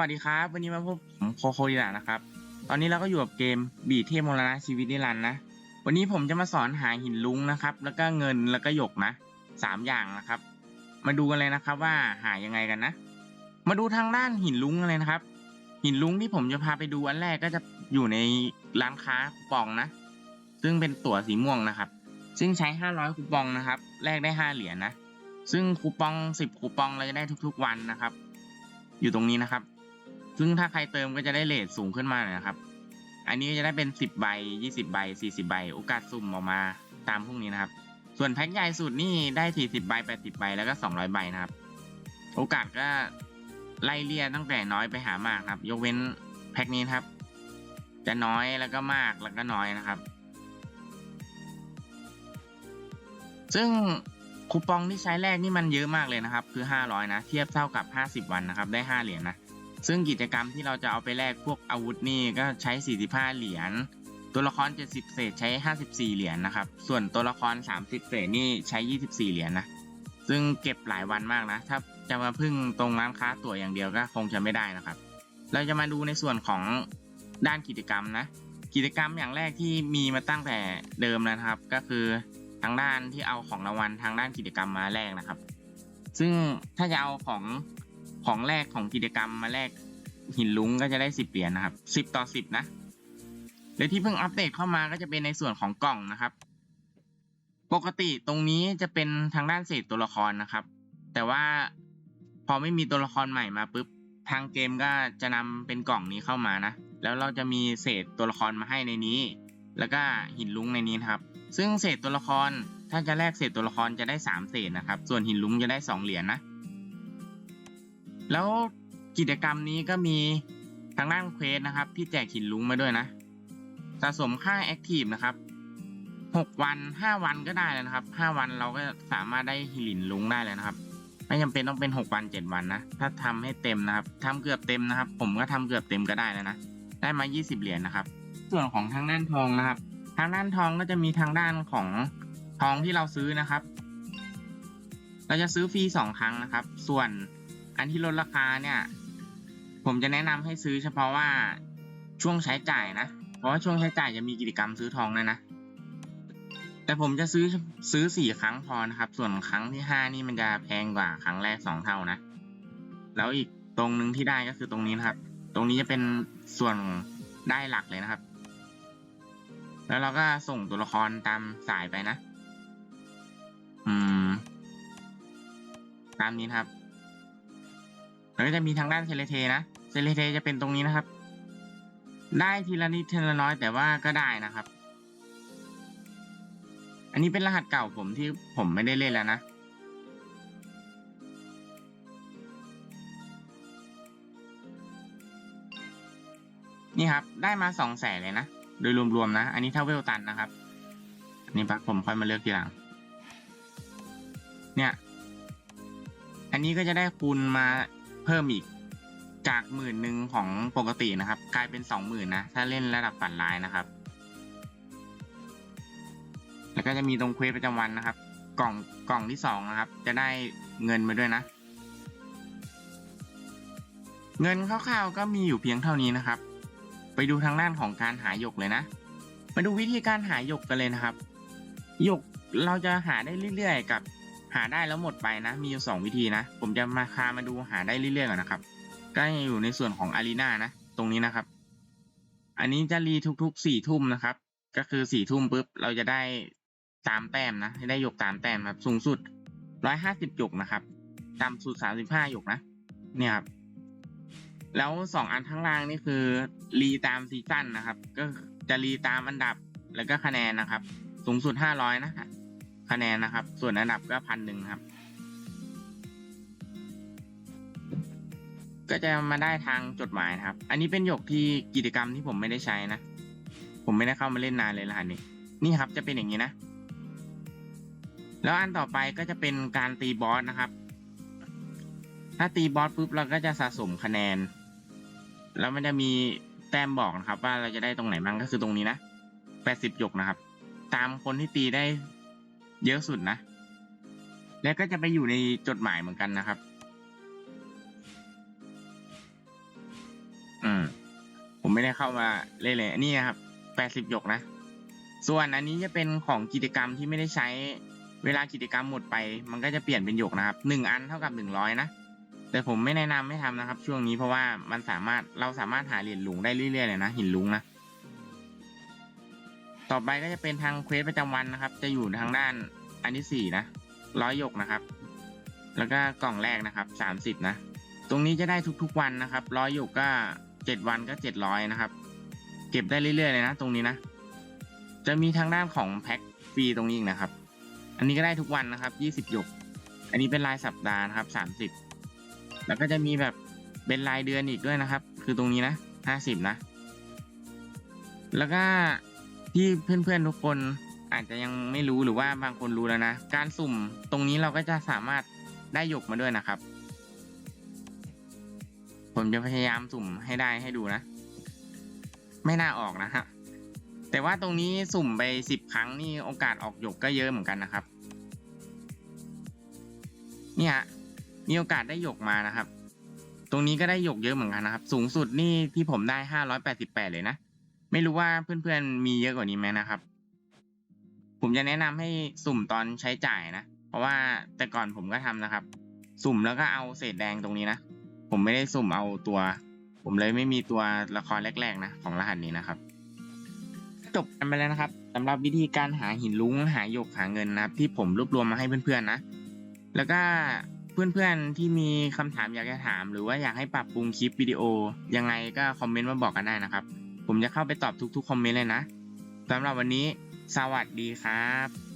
วัสดีครับ วันนี้มาพบผมโคโคดีลานะครับ ตอนนี้เราก็อยู่กับเกมบีเทพมรณะชีวิตนิรันดร์นะ วันนี้ผมจะมาสอนหาหินลุ้งนะครับ แล้วก็เงินแล้วก็หยกนะสามอย่างนะครับ มาดูกันเลยนะครับว่าหายังไงกันนะ มาดูทางด้านหินลุ้งกันเลยนะครับ หินลุ้งที่ผมจะพาไปดูอันแรกก็จะอยู่ในร้านค้าคูปองนะ ซึ่งเป็นตั๋วสีม่วงนะครับ ซึ่งใช้500คูปองนะครับแลกได้5เหรียญนะซึ่งคูปอง 10คูปองเราจะได้ทุกๆวันนะครับ อยู่ตรงนี้นะครับ ซึ่งถ้าใครเติมก็จะได้เลทสูงขึ้นมาหน่อยนะครับ อันนี้จะได้เป็น 10 ใบ 20 ใบ 40 ใบ โอกาสสุ่มออกมาตามพวกนี้นะครับ ส่วนแพ็คใหญ่สุดนี่ได้ 40 ใบ 80 ใบ แล้วก็ 200 ใบนะครับ โอกาสก็ไล่เลี่ยตั้งแต่น้อยไปหามากครับ ยกเว้นแพ็คนี้ครับ จะน้อยแล้วก็มากแล้วก็น้อยนะครับ ซึ่งคูปองที่ใช้แรกนี่มันเยอะมากเลยนะครับ คือ 500 นะ เทียบเท่ากับ 50 วันนะครับ ได้ 5 เหรียญนะ ซึ่งกิจกรรมที่เราจะเอาไปแลกพวกอาวุธนี่ก็ใช้ 45 เหรียญ ตัวละคร 70 เศษใช้ 54 เหรียญนะครับ ส่วนตัวละคร 30 เศษนี่ใช้ 24 เหรียญนะ ซึ่งเก็บหลายวันมากนะ ถ้าจะมาพึ่งตรงร้านค้าตั๋วอย่างเดียวก็คงจะไม่ได้นะครับ เราจะมาดูในส่วนของด้านกิจกรรมนะ กิจกรรมอย่างแรกที่มีมาตั้งแต่เดิมนะครับ ก็คือทางด้านที่เอาของรางวัลทางด้านกิจกรรมมาแลกนะครับ ซึ่งถ้าจะเอาของ ของแรกของกิจกรรมมาแลกหินลุงก็จะได้สิบเหรียญนะครับสิบต่อสิบนะและที่เพิ่งอัปเดตเข้ามาก็จะเป็นในส่วนของกล่องนะครับ ปกติตรงนี้จะเป็นทางด้านเศษตัวละครนะครับ แต่ว่าพอไม่มีตัวละครใหม่มาปุ๊บทางเกมก็จะนำเป็นกล่องนี้เข้ามานะ แล้วเราจะมีเศษตัวละครมาให้ในนี้ แล้วก็หินลุงในนี้นครับ ซึ่งเศษตัวละครถ้าจะแลกเศษตัวละครจะได้สามเศษนะครับ ส่วนหินลุงจะได้สองเหรียญนะ แล้วกิจกรรมนี้ก็มีทางด้านเควสนะครับ ที่แจกหินลุงมาด้วยนะ สะสมค่าแอคทีฟนะครับหกวันห้าวันก็ได้แล้วนะครับห้าวันเราก็สามารถได้หินลุงได้เลยนะครับ ไม่จำเป็นต้องเป็นหกวันเจ็ดวันนะ ถ้าทำให้เต็มนะครับทำเกือบเต็มนะครับ ผมก็ทำเกือบเต็มก็ได้แล้วนะ ได้มายี่สิบเหรียญนะครับ ส่วนของทางด้านทองนะครับ ทางด้านทองก็จะมีทางด้านของทองที่เราซื้อนะครับ เราจะซื้อฟรีสองครั้งนะครับ ส่วน อันที่ลดราคาเนี่ย ผมจะแนะนำให้ซื้อเฉพาะว่าช่วงใช้จ่ายนะ เพราะว่าช่วงใช้จ่ายจะมีกิจกรรมซื้อทองด้วยนะ แต่ผมจะซื้อซื้อสี่ครั้งพอนะครับ ส่วนครั้งที่ห้านี่มันจะแพงกว่าครั้งแรกสองเท่านะ แล้วอีกตรงหนึ่งที่ได้ก็คือตรงนี้นะครับ ตรงนี้จะเป็นส่วนได้หลักเลยนะครับ แล้วเราก็ส่งตัวละครตามสายไปนะ อืม ตามนี้ครับ แล้วก็จะมีทางด้านเซเลเทนะเซเลเทจะเป็นตรงนี้นะครับ ได้ทีละนิดทีละน้อยแต่ว่าก็ได้นะครับ อันนี้เป็นรหัสเก่าผมที่ผมไม่ได้เล่นแล้วนะนี่ครับ ได้มาสองแสนเลยนะ โดยรวมๆนะ อันนี้ถ้าเวลตันนะครับ อันนี้ปักผมค่อยมาเลือกทีหลัง เนี่ย อันนี้ก็จะได้คูณมา เพิ่มอีกจากหมื่นหนึ่งของปกตินะครับ กลายเป็นสองหมื่นนะ ถ้าเล่นระดับฝันร้ายนะครับ แล้วก็จะมีตรงเควสประจำวันนะครับ กล่องกล่องที่สองนะครับ จะได้เงินมาด้วยนะ เงินคร่าวๆก็มีอยู่เพียงเท่านี้นะครับ ไปดูทางด้านของการหาหยกเลยนะ มาดูวิธีการหาหยกกันเลยนะครับหยกเราจะหาได้เรื่อยๆ กับ หาได้แล้วหมดไปนะ มีอยู่สองวิธีนะ ผมจะมาคามาดูหาได้เรื่อยๆก่อนนะครับ ก็ยังอยู่ในส่วนของอารีนานะ ตรงนี้นะครับ อันนี้จะรีทุกๆสี่ทุ่มนะครับ ก็คือสี่ทุ่มปุ๊บเราจะได้ตามแต้มนะให้ได้หยกตามแต้มครับสูงสุดร้อยห้าสิบยกนะครับต่ำสุดสามสิบห้ายกนะ เนี่ยครับ แล้วสองอันข้างล่างนี่คือรีตามซีซั่นนะครับ ก็จะรีตามอันดับแล้วก็คะแนนนะครับ สูงสุดห้าร้อยนะ คะแนนนะครับ ส่วนอันดับก็พันหนึ่งครับ ก็จะมาได้ทางจดหมายนะครับ อันนี้เป็นหยกที่กิจกรรมที่ผมไม่ได้ใช้นะ ผมไม่ได้เข้ามาเล่นนานเลยรหัสนี้นี่ครับจะเป็นอย่างนี้นะ แล้วอันต่อไปก็จะเป็นการตีบอสนะครับ ถ้าตีบอสปุ๊บเราก็จะสะสมคะแนน แล้วมันจะมีแต้มบอกนะครับ ว่าเราจะได้ตรงไหนบ้างก็คือตรงนี้นะแปดสิบหยกนะครับ ตามคนที่ตีได้ เยอะสุดนะ แล้วก็จะไปอยู่ในจดหมายเหมือนกันนะครับ อืม ผมไม่ได้เข้ามาเล่นเลยนนี้นครับแปดสิบหยกนะ ส่วนอันนี้จะเป็นของกิจกรรมที่ไม่ได้ใช้ เวลากิจกรรมหมดไป มันก็จะเปลี่ยนเป็นหยกนะครับหนึ่งอันเท่ากับหนึ่งร้อยนะ แต่ผมไม่แนะนำให้ทำนะครับ ช่วงนี้เพราะว่ามันสามารถเราสามารถหาเหรียญหลุงได้เรื่อยๆเลยนะหินหลุงนะ ต่อไปก็จะเป็นทางเควสประจำวันนะครับ จะอยู่ทางด้านอันที่สี่นะร้อยหยกนะครับ แล้วก็กล่องแรกนะครับสามสิบนะ ตรงนี้จะได้ทุกๆวันนะครับร้อยหยกก็เจ็ดวันก็เจ็ดร้อยนะครับ เก็บได้เรื่อยๆเลยนะ ตรงนี้นะ จะมีทางด้านของแพ็คฟรีตรงนี้อีกนะครับ อันนี้ก็ได้ทุกวันนะครับยี่สิบหยก อันนี้เป็นรายสัปดาห์นะครับสามสิบแล้วก็จะมีแบบเป็นรายเดือนอีกด้วยนะครับ คือตรงนี้นะห้าสิบนะ แล้วก็ ที่เพื่อนๆทุกคนอาจจะยังไม่รู้หรือว่าบางคนรู้แล้วนะ การสุ่มตรงนี้เราก็จะสามารถได้หยกมาด้วยนะครับ ผมจะพยายามสุ่มให้ได้ให้ดูนะ ไม่น่าออกนะฮะแต่ว่าตรงนี้สุ่มไปสิบครั้งนี่โอกาสออกหยกก็เยอะเหมือนกันนะครับ เนี่ยมีโอกาสได้หยกมานะครับ ตรงนี้ก็ได้หยกเยอะเหมือนกันนะครับ สูงสุดนี่ที่ผมได้ห้าร้อยแปดสิบแปดเลยนะ ไม่รู้ว่าเพื่อนๆมีเยอะกว่านี้ไหมนะครับ ผมจะแนะนำให้สุ่มตอนใช้จ่ายนะ เพราะว่าแต่ก่อนผมก็ทำนะครับ สุ่มแล้วก็เอาเศษแดงตรงนี้นะ ผมไม่ได้สุ่มเอาตัว ผมเลยไม่มีตัวละครแรกๆนะของรหัสนี้นะครับ จบกันไปแล้วนะครับสำหรับวิธีการหาหินลุ้งหาหยกหาเงินนะครับ ที่ผมรวบรวมมาให้เพื่อนๆนะ แล้วก็เพื่อนๆที่มีคำถามอยากจะถาม หรือว่าอยากให้ปรับปรุงคลิปวิดีโอยังไงก็คอมเมนต์มาบอกกันได้นะครับ ผมจะเข้าไปตอบทุกๆคอมเมนต์เลยนะสำหรับวันนี้ สวัสดีครับ